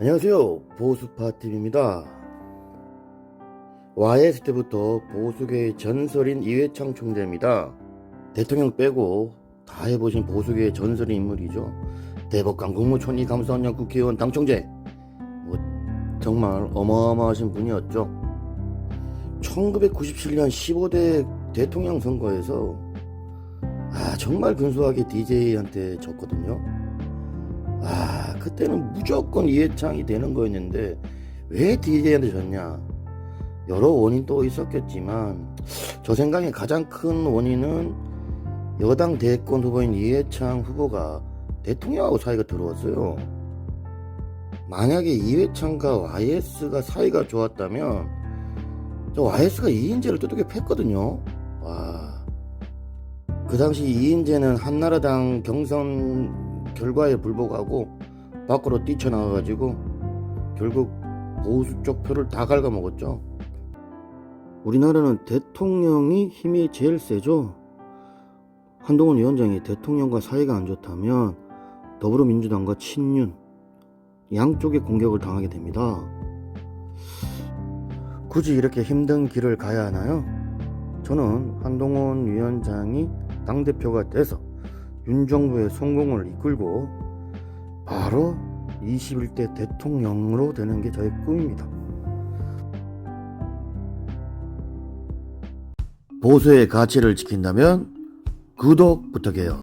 안녕하세요. 보수파TV입니다. YS 때부터 보수계의 전설인 이회창 총재입니다. 대통령 빼고 다 해보신 보수계의 전설인 인물이죠. 대법관 국무총리 감사원장 국회의원 당총재. 뭐 정말 어마어마하신 분이었죠. 1997년 15대 대통령 선거에서 아 정말 근소하게 DJ한테 졌거든요. 아 그때는 무조건 이해창이 되는 거였는데 왜 DJ한테 졌냐? 여러 원인도 있었겠지만 저 생각에 가장 큰 원인은 여당 대권 후보인 이해창 후보가 대통령하고 사이가 들어왔어요. 만약에 이해창과 YS가 사이가 좋았다면 저 YS가 이인재를 두둑이 팼거든요. 와. 그 당시 이인재는 한나라당 경선 결과에 불복하고 밖으로 뛰쳐나와가지고 결국 보수 쪽 표를 다 갉아먹었죠. 우리나라는 대통령이 힘이 제일 세죠. 한동훈 위원장이 대통령과 사이가 안 좋다면 더불어민주당과 친윤 양쪽의 공격을 당하게 됩니다. 굳이 이렇게 힘든 길을 가야 하나요? 저는 한동훈 위원장이 당대표가 돼서 윤 정부의 성공을 이끌고 바로 21대 대통령으로 되는 게 저의 꿈입니다. 보수의 가치를 지킨다면 구독 부탁해요.